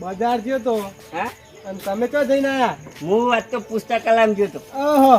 બજાર ગયો તો. હા? અને તમે ક્યાં જઈને આયા? હું વાત તો પુસ્તકાલયમાં ગયો તો. ઓહો.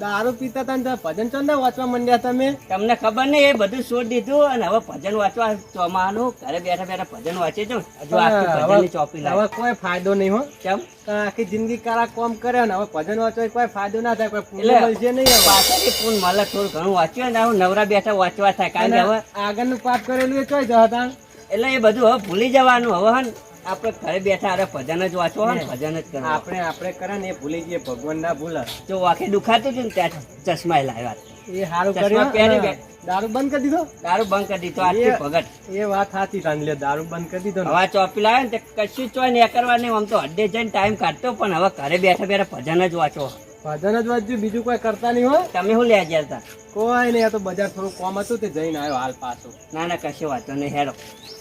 દારૂ પીતા હતા ને ભજન ચો ના વાંચવા માંડ્યા તમે? તમને ખબર નહીં એ બધું છોડી દીધું અને હવે ભજન વાંચવા ચોમાનું ઘરે બેઠા બેઠા ભજન વાંચે છો હજુ આખી ચોપી હવે કોઈ ફાયદો નહીં હો. કેમ? આખી જિંદગી કારા કોમ કરે ને હવે ભજન વાંચવા કોઈ ફાયદો ના થાય કોઈ પુણ્ય મળશે નહીં પાછળથી પૂન મળે થોડું ઘણું વાંચ્યું ને હું નવરા બેઠા વાંચવા થાય. કારણ કે હવે આગળનું પાઠ કરેલું એ ચોઈ જતા એટલે એ બધું હવે ભૂલી જવાનું. હવે હન આપણે ઘરે બેઠા અરે ભજન જ વાંચો ને ભજન જ કરો આપણે આપણે કરે ને એ ભૂલી જઈએ ભગવાન ના ભૂલે જો વાંખે દુખાતું હતું ને ત્યાં ચશ્મા લાવ્યા. એ સારું કર્યું પહેરી. દારૂ બંધ કરી દીધો? દારૂ બંધ કરી દીધો આજે ભગત. એ વાત સાચી તાન લે દારૂ બંધ કરી દીધો હવે ચોપી લાવે ને કશું ચોય નહીં કરવા નહીં આમ તો અડ્ડે જઈને ટાઈમ કાઢતો પણ હવે ઘરે બેઠા બેઠા ભજન જ વાંચો. ભજન જ વાંચ્યું બીજું કોઈ કરતા નહીં હોય તમે શું લે ગયા હતા? કોઈ નહીં આ તો બજાર થોડું કોમ હતું તે જઈને આવ્યો હાલ પાછો. ના ના કશું વાંચો નહીં હેડો.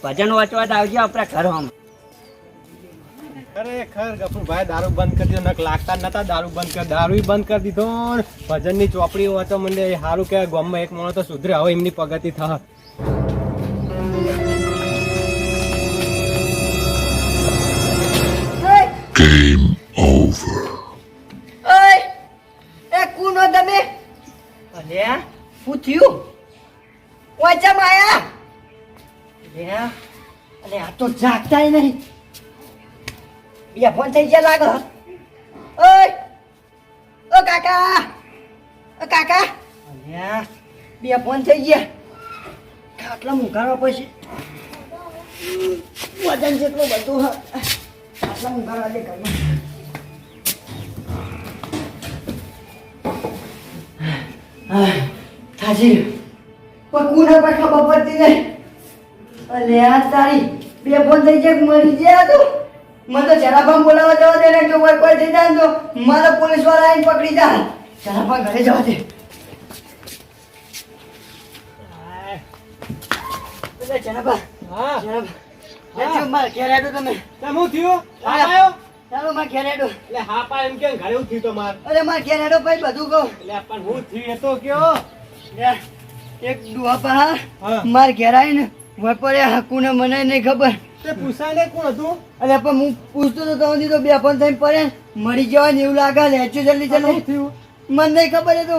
ભજન વાંચવા તો આવજો આપણા ઘર હમ. ખરેખર ગફુરભાઈ દારૂ બંધ કરી દીધો નક લાગતા જ નતા દારૂ બંધ કરી દારૂ બંધ કરી દીધો. ને ભજનની ચોપડી વાંચો મને સારું કે ગામમાં એક માણસ તો સુધરે હવે એમની પ્રગતિ થા. ઓય અલ્યા શું થયું? ઓચા માયા. અલ્યા અને આ તો જાગતાય નહીં. બે ફોન થઈ ગયા લાગો. ઓય, ઓ કાકા ઓ કાકા. અલ્યા બે ફોન થઈ ગયા. આટલા મુકાવા પછી. વજન જેટલું બધું આટલા મુકાવા દે ઘરમાં. થાજી પણ કુના પર ખબર પડતી નહીં અલે આ તારી બે ફોન થઈ જાય મરી ગયા તો? મને તો જરાભામ બોલાવવા જવા દે ને કે કોઈ કોઈ થઈ જાય તો મારે પોલીસવાળા આવીને પકડી જાય જરાબા ઘરે જવા દે. એટલે હા. હા. લેજો મારે ઘેર હેડો તમે. હું થયું. આવ્યો ચાલો મારે ઘેર હેડો. એટલે હા પા એમ કેમ ઘરે ઉઠી તો માર? અરે માર ઘેર હેડો ભાઈ બધું કહો. એટલે પણ હું થયું એ તો કયો. એક ડુહા પા માર ઘેર આવીને વપરે હાકુને મને નહીં ખબર. તે પૂછાય ને કોણ હતું? અરે પણ હું પૂછતો તો તો તો બે ફોન થઈને પડે મરી જવાય ને એવું લાગે લેચું જલ્દી જલ્દી. થયું? મને નહીં ખબર એ તો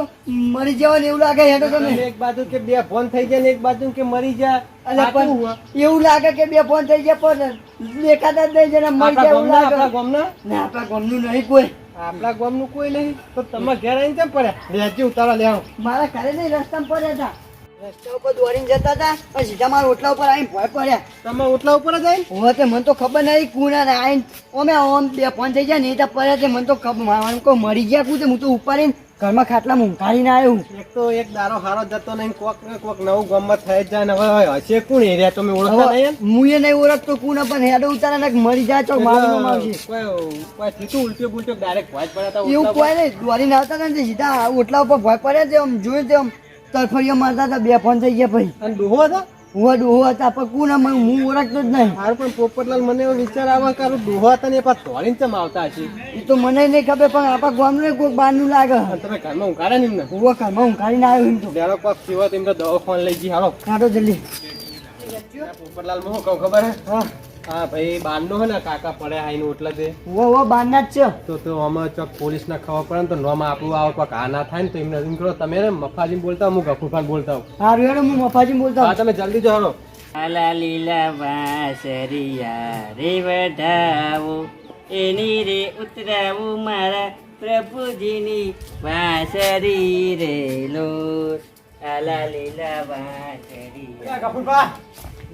મરી જવાનું એવું લાગે હેડો તમે. એક બાજુ કે બે ફોન થઈ જાય ને એક બાજુ કે મરી જાય અને પણ એવું લાગે કે બે ફોન થઈ ગયા પણ દેખાતા જ નહીં જેને મરી જાય એવું લાગે. આપણા ગામના? ને આપણા ગામનું નહીં કોઈ. આપણા ગામનું કોઈ નહીં. તો તમે ઘેર આવીને કેમ પડ્યા? લેજી ઉતારા લેવા મારા ઘરે નહીં રસ્તામાં પડ્યા હતા. રસ્તા ઉપર દોડીને જતા હતા અને સીધા મારા ઓટલા ઉપર આવીને ભોય પડ્યા. તમે ઓટલા ઉપર જ આવી હવે તે મને તો ખબર નહીં કુના ને આઈને ઓમે બે ફોન થઈ જાય નહીં તો પડે તે મને તો ખબર મારું કોઈ મરી ગયા કું તે હું તો ઉપાડીને ઘરમાં ખાટલા ખાટલામાં ના આવ્યું એક તો એક દારો હારો જતો નહીં કોક ને કોક નવું ગમત થઈ જાય ને હવે હશે કોણ એરિયા? તમે ઓળખો નહીં હું એ નહીં ઓળખતો કોણ પણ હેડો ઉતારા ને મરી જાય તો મારું આવશે. કોઈ થીતું ઉલટ્યો બુલટ્યો ડાયરેક્ટ ભોજ પડ્યા એવું કોઈ નહીં દોડીને આવતા નથી ને સીધા ઓટલા ઉપર ભોય પડ્યા છે આમ જોયું તે આમ તરફડીઓ મારતા હતા બે ફોન થઈ ગયા ભાઈ અને ડોહો હતો? હું ડોહો હતા પણ કુના મને હું ઓળખતો જ નહીં. હારું પણ પોપટલાલ મને એવો વિચાર આવે કે હારું હતા ને એ પાછા ધોળીને ચમ આવતા હશે? એ તો મને નહીં ખબર પણ આપણા ગામનું કોઈ બહારનું લાગે. તમે ઘરમાં ઊંઘાડે ને એમને? હું ઘરમાં ઊંઘાડીને આવ્યો એમ તો. ડેરો કોક થયો તો એમને લઈ જઈ હાલો. કાઢો જલ્દી. પોપટલાલ શું કહું ખબર હે? હા. હા ભાઈ બારનો હે ને કાકા પડે આઈને ઓટલા બહારના જ છે. તો તો આમાં ચોક પોલીસ ના ખબર પડે ને તો નોમાં આપણું આવો કોક આ ના થાય ને તો એમને એમ કરો તમે ને મફાજી બોલતા હું ગફુરખાન બોલતા હેડો હું મફાજી બોલતા હા તમે જલ્દી જો હાલો આલા લીલા વાસરિયા રે વઢાવો એની રે ઉતરાવું મારા પ્રભુજીની વાસરી રે લો. આલા લીલા વાસરિયા. ગફુરભા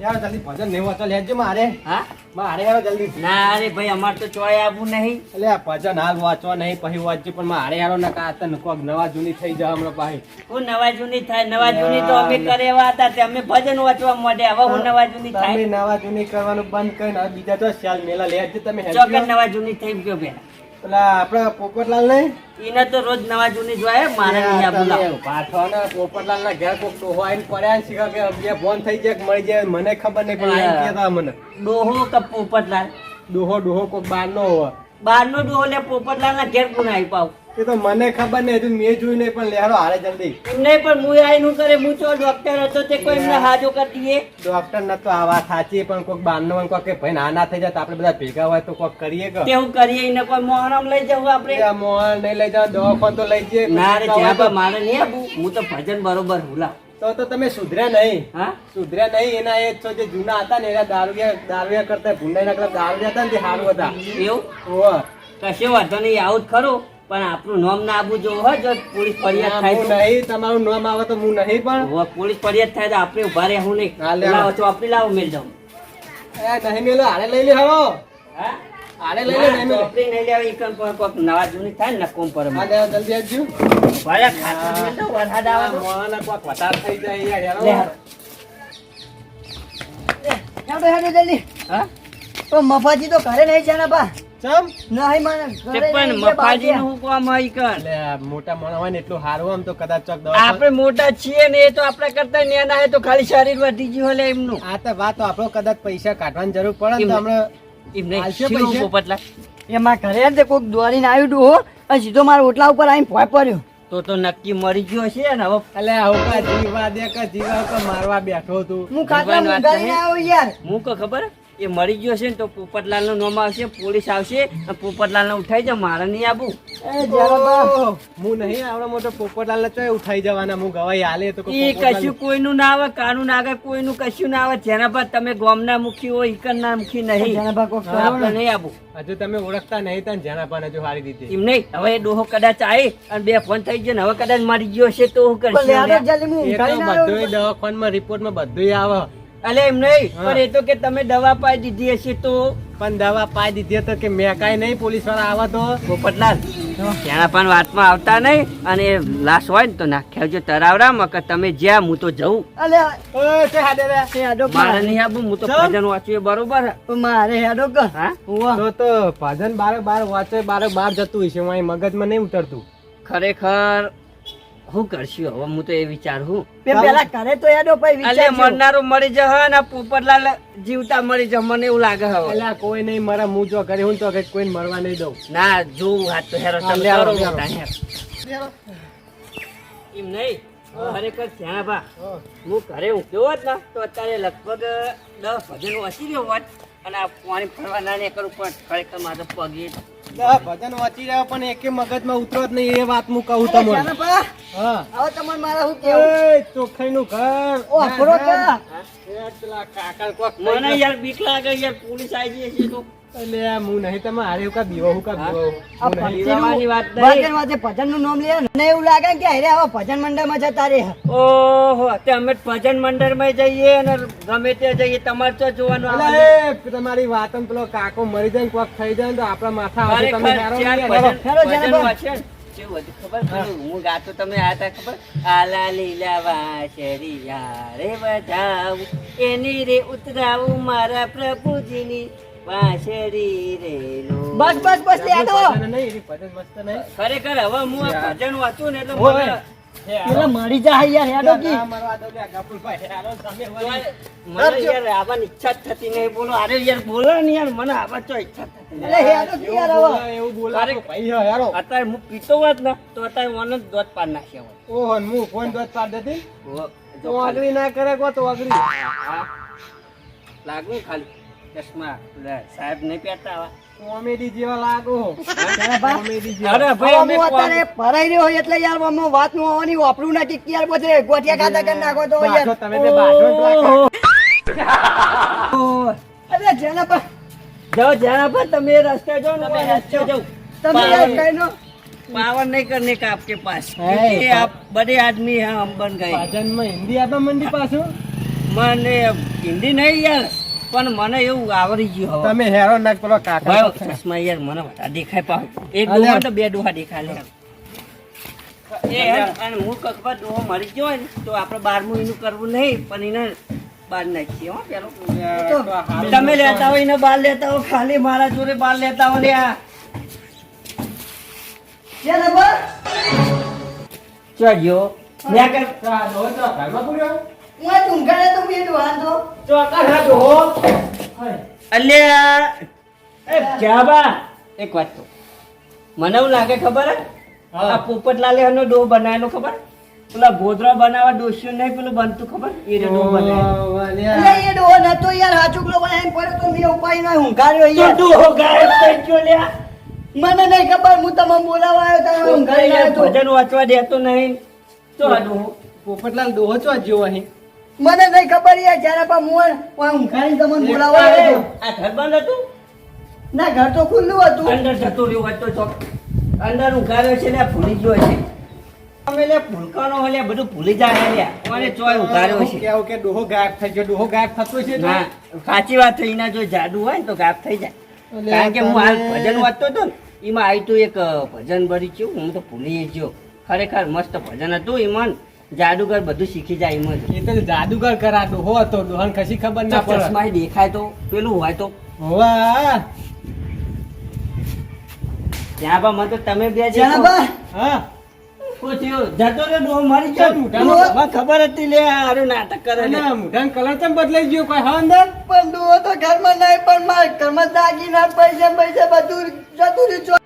યાર જલ્દી ભજન નહીં વાંચો લેજો મારે. હા? મારે યાર જલ્દી. ના અરે ભાઈ અમાર તો ચોય આવું નહીં. એટલે ભજન હાલ વાંચવા નહીં પછી વાંચજો પણ મારે યારો ના કોક નવા જૂની થઈ જાય હમણાં પાછી. હું નવા જૂની થાય નવા જૂની તો અમે કરેવા હતા તે અમે ભજન વાંચવા માંડ્યા. હવે હું નવા જૂની તમે થાય. નવા જૂની કરવાનું બંધ કરીને બીજા તો શાલ મેલા લેજો તમે નવા જૂની થઈ ગયો પેલા પેલા આપણા પોપટલાલ ને? એને તો રોજ નવા જૂની જોય મારે નહીં પોપટલાલ ના ઘેર કોક ડોહો આવીને પડ્યા શીખા કે બે ફોન થઈ જાય મળી જાય મને ખબર નહીં પણ આઈને કહેતા મને. ડોહો કે પોપટલાલ? ડોહો ડોહો કોક બાર નો હોવા. બાર નો ડોહો લે પોપટલાલ ના ઘેર આવી પાવ એ તો મને ખબર નહીં હજુ મેં જોયું નહીં પણ લેહારો હારે જલ્દી. એમને પણ હું આઈ નું કરે હું તો ડોક્ટર હતો તે કોઈ એમને હાજો કરી દઈએ? ડોક્ટર ન તો આ વાત સાચી પણ કોઈક બારનો કોઈક કે ભાઈ ના ના થઈ જાય આપણે બધા ભેગા હોય તો કોઈક કરીએ કે? તેવું કરીએ ને કોઈ મોહરમ લઈ જવું આપણે? આ મોહન નહીં લઈ જવા દવાખાન તો લઈ જઈએ ના રે જ્યાં મારે નહીં આવું હું તો ભજન બરોબર હુલા. તો તો તમે સુધર્યા નહીં. હા? સુધર્યા નહીં એના એ છો જે જૂના હતા ને એના દારૂયા દારૂયા કરતા ભૂંડાઈ નાખલા દારૂયા હતા ને તે સારું હતા. એવું? કશો વાંધો નહીં આવું જ ખરું. પણ આપણું નામ ના આપવું જોવું હોય જો પોલીસ ફરિયાદ થાય તો. નહીં તમારું નામ આવે તો હું નહીં પણ. પોલીસ ફરિયાદ થાય તો આપણે ઊભા રહે હું નહીં. લાવો તો આપણે લાવો મેલ જાઉં. એ નહીં મેલો આને લઈ લે હારે લઈ લે નહીં મેલો. ચોપડી નહીં લેવા ઈકન પર કોક નવા જૂની થાય ને નકોમ પર હા, દેવા જલ્દી આવજો. ભાઈ ખાતું મેલ દઉં, વરસાદ આવે તો. મોહનને કોક વધારે થઈ જાય યાર, હેડો હેડો જલ્દી. હા? તો મફાજી તો ઘરે નહીં છે ને બા. બાજ્યા. નું કોમ હોય ઈકન. લે, આ મોટા ને એટલું સારું આમ તો કદાચ ચોક દવાખાને- આપણે મોટા છીએ ને એ તો આપણા કરતા નાના હે તો ખાલી શરીર વધી ગયું એટલે એમનું આ તો વાત આપણો કદાચ પૈસા કાઢવાની જરૂર પડે તો એમ. હમણાં એમ નહીં હાલશે શીરું પૈસા? પોપટલા એમાં ઘરે તે કોક દોરીને આવ્યું હો અને સીધો મારા ઓટલા ઉપર આવીને ભોય પડ્યો તો તો નક્કી મરી ગયો છે ને હવે અલે આવું કા જીવા દે કે જીવા મારવા બેઠો તું હું. આવ્યો યાર ખબર એ મરી ગયો છે ને તો પોપટલાલનું નામ આવશે પોલીસ આવશે અને પોપટલાલ ને ઉઠાઈ જાવ મારે નહીં આવું. હું નહીં આવડો મોટો પોપટલાલ ને ચોય ઉઠાઈ જવાના હું ગવાઈ હાલે તો એ કશું કોઈનું ના આવે કાનું ના આવે કોઈનું કશું ના આવે. જેના પર તમે ગોમના મુખી હોય ઈકન ના મુખી નહીં. આપણે નહીં આવું. હજુ તમે ઓળખતા નહીં તને જેના હજુ સારી દીધી એમ નહીં. હવે એ ડોહો કદાચ આવી અને બે ફોન થઈ ગયો ને હવે કદાચ મરી ગયો છે તો હું કરશે બધું દવાખાનમાં રિપોર્ટમાં બધુંય આવે. અલે એમ નહીં પણ એ તો કે તમે દવા પાઈ દીધી હશે તો. પણ દવા પાઈ દીધી તો કે મેં કાંઈ નહીં પોલીસવાળા આવા તો. પોપટલાલ ત્યાં પણ વાતમાં આવતા નહીં અને લાશ હોય ને તો નાખ્યા આવજો તરાવડામાં કે તમે જ્યાં હું તો જઉં. અલે તે હાડે રે. તે હાડો મારે નહીં આબુ હું તો ભજન વાંચ્યું બરોબર. મારે હાડો કર. હા? તો તો ભજન બારે બાર વાંચે બારે બાર જતું હશે મગજમાં નહીં ઉતરતું. ખરેખર શું કરશું હવે? હું તો એ વિચાર હું પેલા કરે તો એનો પછી અલે વિચારજો. મરનારો મરી જશે ને પોપટલાલ જીવતા મરી જશે. મને એવું લાગે હવે. એટલે કોઈ નહીં મારા હું જો ઘરે હું તો કે કોઈને મરવા નહીં દઉં. ના જોવું હાથ તો હેરો તમે કરો હેરો. એમ નહીં? ખરેખર ત્યાં બા. હું. ઘરે ઉઠ્યો હોત ને તો અત્યારે લગભગ દસ ભજન વસી ગયો હોત. અને આ પાણી ફરવા ના ને કરું પણ ખરેખર મારો પગે ભજન વાંચી રહ્યા પણ એકે મગજમાં ઉતરો જ નહીં એ વાત હું કહું તમને. હા. હવે મારે કેવું ચોખ્ખાઈનું ઘર. ઓ અફરો કા પેલા કાકા કોક મને યાર બીક લાગે યાર પોલીસ આવી છે તો. એટલે હું નહીં તમે હારે હું કા બીવો હું કા બીવો આ હું નહીં. પીવાની વાત નહીં. વાતે ભજનનું નામ લે મને એવું લાગે કે અરે આવા ભજન મંડળમાં જતા રે ઓહો તે અમે ભજન મંડળમાં જઈએ અને ગમે તે જઈએ તમાર તો જોવાનું આવે. અલે, તમારી વાત પેલો કાકો મરી જાય કોક થઈ જાય તો આપણા માથા આવે તમે હેરો હેરો. હેરો હતું ખબર? હું ગાતો તમે આયા તા ખબર? આલા લીલા રે બજાવું, એની રે ઉતરાવું મારા પ્રભુજીની વાંસળી રે બસ બસ બસ લે. ખરેખર હવે હું આ ભજન વાંચું ને એટલે પેલા મરી જાય યાર હેડો કી. મને યાર આવવાની ઈચ્છા જ થતી નહીં બોલો અરે યાર બોલો ને યાર મને આવા તો ઈચ્છા થતી એટલે હેડો કી યાર હવે એવું બોલો તો ભાઈ હે, અત્યારે હું પીતો હોત ને તો અત્યારે મને જ દોધ પાડ નાખ્યા. ઓહો, હું ફોન દોત પાડ દેતી? જો તો આગળી ના કરે કો તો આગળી. હા. ખાલી ચશ્મા પેલા સાહેબ નહીં પહેરતા આવા કોમેડી જેવા લાગો જાનપા, કોમેડી જેવા અરે હવે ભાઈ અમે હું અત્યારે ભરાઈ રહ્યો હોય એટલે યાર આમાં વાત નું આવવાની વાપરું નથી કે યાર બધે ગોઠિયા ખાતા કરી નાખો તો બાજો યાર તમે તે બાજો જ રાખો. ઓહ. અરે જાનપા, જાઓ જ્યાં પર તમે રસ્તે જાઓ ને તમે રસ્તે જાઓ તમે યાર કઈ નો पावर नहीं करने का आपके पास है, क्योंकि आप बड़े आदमी हैं हम बन गए ભાજનમાં હિન્દી આપવા મંડી પાછું મને હિન્દી નહીં યાર પણ મને એવું આવરી ગયું હવે. તમે હેરો ના પેલો કાકા ચશ્મા યાર મને વધારે દેખાય પાવ એક. ડોહા તો બે ડોહા દેખાય લે. એ અને હું કકબા ડોહો મરી ગયો હોય ને તો આપણે બારમું એનું કરવું નહીં પણ એને બાર નાખીએ હો પેલો. તમે લેતા હોય એને બાર લેતા હો ખાલી મારા જોડે બાર લેતા હો ને આ ચડ્યો મેં કર હું આ ઊંઘાડે તો મેં વાંધો. અલ્યા. એ જાબા એક વાત તો. મને એવું લાગે ખબર હે? હા. આ પોપટલાલે એનો ડો બનાવેલો ખબર? પેલા ગોદરા બનાવવા ડોસ્યું નહીં પેલું બનતું ખબર? એ ડો અલ્યા. એ નતો યાર હાચુકલો બનાવીને પડ્યો તો મેં ઉપાડી નો ઊંઘાડ્યો યાર. ડોહો ગાયબ થઈ ગયો લ્યા? મને નહીં ખબર હું તમને બોલાવવા આવ્યો યાર આવ્યો ભજન વાંચવા દેતો નહીં. તો આ ડોહો પોપટલાલ ડોહો ચો જેવો અહીં. મને નહીં ખબર યાર જ્યારે પણ હું આ તમને બોલાવવા આવ્યો. તો આ ઘર બંધ હતું? ના ઘર તો ખુલ્લું હતું. અંદર જતો રહ્યો હોય તો ચોક અંદર ઉઘાડ્યો છે ને ભૂલી ગયો છે. અમે લે ભૂલકાનો હોય લે બધું ભૂલી જાય લે. કોને ચોય ઉઘાડ્યો છે? કહેવું કે ડોહો ગાયબ થઈ ગયો ડોહો ગાયબ થતો છે ના સાચી વાત થઈ એના જો જાદુ હોય ને તો ગાયબ થઈ જાય. કારણ કે હું હાલ ભજન વાંચતો હતો ને એમાં આવી તો એક ભજન ભરી ગયું હું તો ભૂલી ગયો. ખરેખર મસ્ત ભજન હતું એમાં જાદુગર બધું શીખી જાય એમ જ. એ તો જાદુગર કરાતો હો તો દોહન કશી ખબર ના પડે ચશ્મા દેખાય તો પેલું હોય તો. હોવા. ત્યાં બા મને તો તમે બે જ હા. શું જતો રહ્યો ડોહો મારી ગયો મને ખબર હતી લે આ નાટક કરે ને. મોઢાનો કલર કેમ બદલાઈ ગયો કોઈ હા અંદર? પણ તો ઘરમાં નહીં પણ મારા ઘરમાં દાગીના પૈસા પૈસા બધું જતું રહ્યું.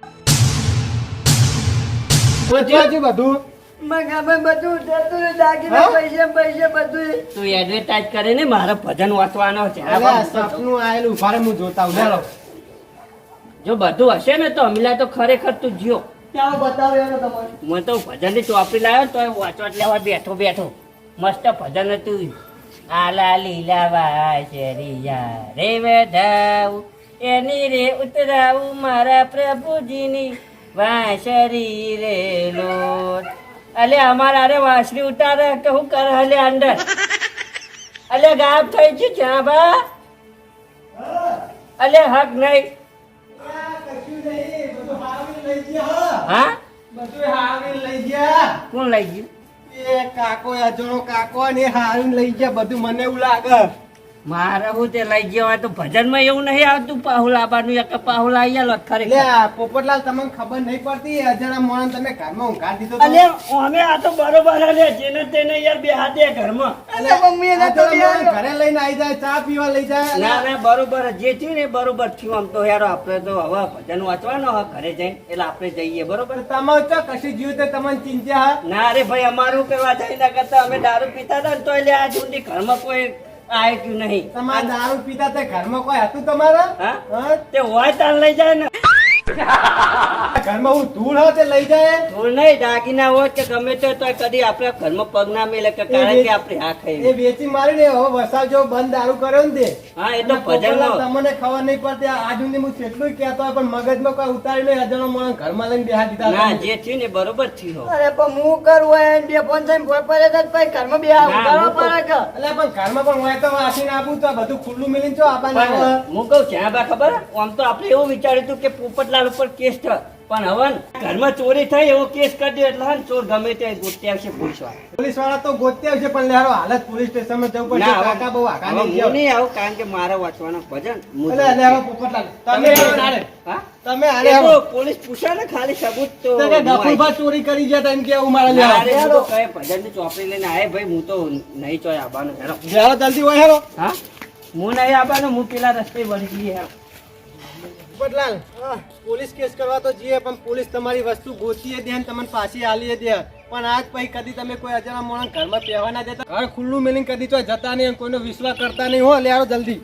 શું છે બધું? મારા ઘરમાં બધું જતું રહ્યું દાગીના હા? પૈસા પૈસા બધું. તું એડવર્ટાઇઝ કરે ને મારે ભજન વાંચવાનો છે. આ અલ્યા, બધું તો- સપનું આયેલું ભારે હું જોતા હું ચાલો જો બધું હશે ને તો અમીલા તો ખરેખર તું જીઓ મને તો ભજનની ચોપડી લાવ્યો તો વાંચવા લેવા બેઠો બેઠો. મસ્ત ભજન હતું આલા લીલા વાસરિયા રે વધાવું એની રે ઉતરાવું મારા પ્રભુજીની વાંસરી રે લોટ. અલે, અમારા અરે વાંસરી ઉતારે કે હું કરે હલે અંદર? અલે, ગાયબ થઈ ગયું ચા બા? અલે, હક નહીં. હા? કોણ લઈ ગયું? એ કાકો અજણો કાકો ને હારું લઈ ગયા, બધું મને એવું લાગે. મારે હું તે લઈ ગયો હોય તો ભજનમાં એવું નહીં આવતું પાહુલ આબાનું એક પાહુલ આવી ગયેલો લે પોપટલાલ તમને ખબર નહીં પડતી અજાણા મોણ તમે ઘરમાં ઊંઘાડી દીધો અલે અમે આ તો બરોબર લે જેને તેને યાર બે હાથે ઘરમાં. અલે મમ્મી એને તો ઘરે લઈને આવી જાય ચા પીવા લઈ જાય. ના ના બરોબર જે થયું ને બરોબર થયું. આમ તો યાર આપણે તો હવે ભજન વાંચવાનો હવે ઘરે જઈને એટલે આપણે જઈએ બરોબર? તમે તો કશી જીવ તે તમને ચિંતા હા? ના અરે ભાઈ અમારું કરવા જાય ના કરતા અમે દારૂ પીતા હતા ને તો એટલે આ સુધી ઘરમાં કોઈ આવ્યું નહીં. તમારા દારૂ પીતા તે ઘરમાં કોઈ હતું તમારા? તે હોય તાર લઈ જાય ને. ઘરમાં હું ધૂળ હોય તે લઈ જાય? ધૂળ નહીં દાગીના હોય કે ગમે તે તો કદી આપણે ઘરમાં પગ ના મેલે કે કારણ કે આપણે હા એ વેચી મારી ને હવે વસાવ જેવો બંધ દારૂ કર્યો ને તે. હા એ તો ભજન તમને ખબર નહીં પડતી આજ સુધી હું કેટલું કહેતો હોય પણ મગજમાં કોઈ ઉતારી નહીં હજારો માણસ ઘરમાં લઈને બેહા દીધા ના જે થયું ને બરોબર છે અરે પણ હું કરું હોય બે ફોન થઈને ફોન પડે તો પછી ઘરમાં બેહા ઉતારો ઉતારવા પડે કે? એટલે પણ ઘરમાં પણ હોય તો વાસીને આપું તો બધું ખુલ્લું મિલીને જો આપણને હું કહું બા ખબર? આમ તો આપણે એવું વિચાર્યું હતું કે પોપટલાલ ઉપર કેસ થયો. પણ હવે ઘરમાં ચોરી થઈ એવો કેસ કરી દો એટલે ચોર ગમે તે ગોત્યા છે પોલીસવાળા પોલીસવાળા તો ગોત્યા છે પણ લેરો હાલત પોલીસ સ્ટેશનમાં જવું પડશે. કાકા બહુ આકા નહીં નહીં આવું કારણ કે મારે વાંચવાનો ભજન એટલે એટલે હવે પોપટલાલ, તમે તમે હા? તમે હારે તો પોલીસ પૂછે ને ખાલી સબૂત તો તો કે હું આવીશ. ગફુરભા ચોરી કરી ગયા તા એમ કે હું મારા લેવા. અરે તો કહે ભજનની ચોપડી લઈને આય ભાઈ હું તો નહીં ચોય આવવાનો હેરો. જરા જલ્દી હોય હેરો. હા? હું નહીં આવવાનો હું પેલા રસ્તે વળી ગઈ હેરો. પોપટલાલ, પોલીસ કેસ કરવા તો જઈએ પણ પોલીસ તમારી વસ્તુ ગોતીએ દે તમને પાછી આલીએ દે. પણ આજ પછી કદી તમે કોઈ અજાણા માણસ ઘરમાં પહેવા ના દેતા? ઘર ખુલ્લું મેલીને કદી તો જતા નહીં કોઈનો વિશ્વાસ કરતા નહીં હો લેહારો જલ્દી.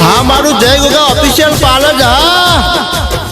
હા મારું જય ગોગા ઓફિશિયલ પાર્લર હા.